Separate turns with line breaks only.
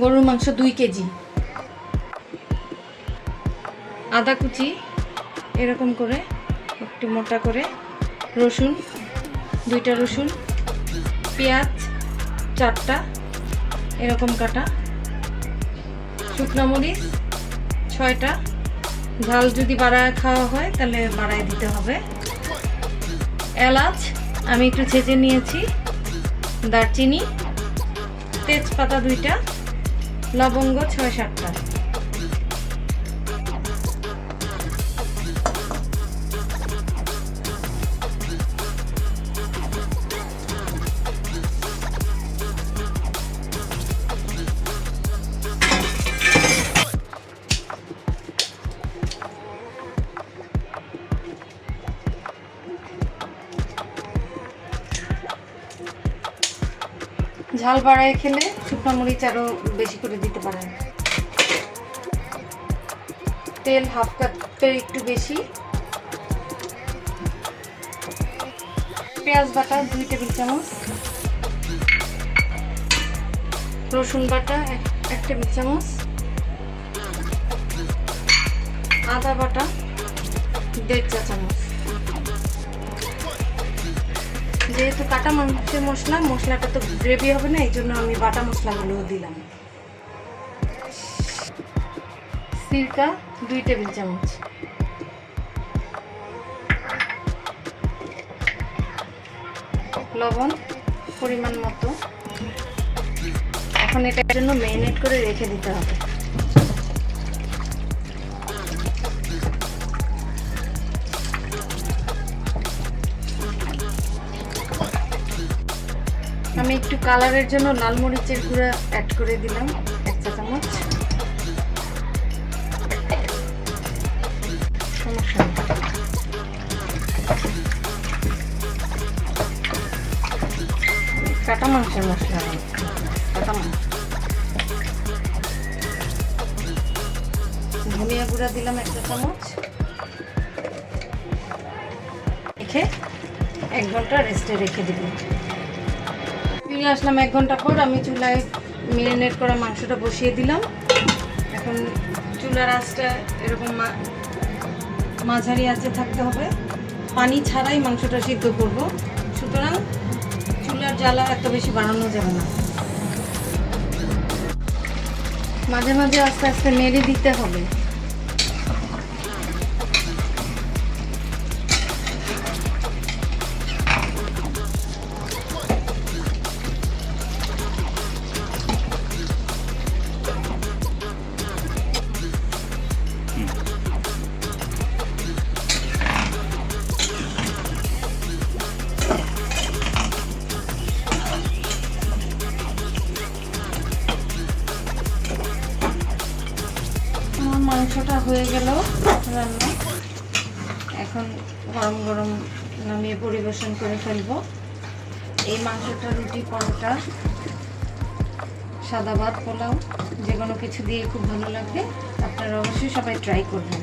গরুর মাংস দুই কেজি। আদা কুচি, এরকম করে, একটু মোটা করে, রসুন, দুইটা রসুন, পেঁয়াজ, চারটা, এরকম কাটা। শুকনো মরিচ, ছয়টা। ঝাল যদি বাড়ায় খাওয়া হয়, তাহলে বাড়ায় দিতে হবে। এলাচ, আমি একটু ছেঁচে নিয়েছি। দারচিনি তেজপাতা দুইটা লবঙ্গ ছয় সাতটা। ঝাল বাড়ায় খেলে শুকনো মরিচ আরও বেশি করে দিতে পারেন। তেল হাফ কাপের একটু বেশি। পেঁয়াজ বাটা দুই টেবিল চামচ। রসুন বাটা এক টেবিল চামচ। আদা বাটা দেড় চা চামচ। যেহেতু কাটা মাংসের মশলা, মশলাটা তো গ্রেভি হবে না, এই জন্য আমি বাটা মশলাগুলো দিলাম। সিরকা দুই টেবিল চামচ। লবণ পরিমাণ মতো। এখন এটার জন্য ম্যারিনেট করে রেখে দিতে হবে। আমি একটু কালারের জন্য লাল মরিচের গুঁড়া অ্যাড করে দিলাম, এক চা চামচ। কাটা মাংসের মশলা। কাটা মাংস ধনিয়া গুঁড়া দিলাম এক চা চামচ। রেখে এক ঘণ্টা রেস্টে রেখে দিলাম ফিরে আসলাম এক ঘণ্টা পর আমি চুলায় মেরিনেট করা মাংসটা বসিয়ে দিলাম। এখন চুলার আঁচটা এরকম মাঝারি আঁচে থাকতে হবে। পানি ছাড়াই মাংসটা সিদ্ধ করব। সুতরাং চুলার জ্বালা এত বেশি বাড়ানো যাবে না। মাঝে মাঝে আস্তে আস্তে মেরে দিতে হবে। মাংসটা হয়ে গেল রান্না। এখন গরম গরম নামিয়ে পরিবেশন করে ফেলব। এই মাংসটা, রুটি, পরোটা, সাদা ভাত, পোলাও যে কোনো কিছু দিয়ে খুব ভালো লাগবে। আপনারা অবশ্যই সবাই ট্রাই করবেন।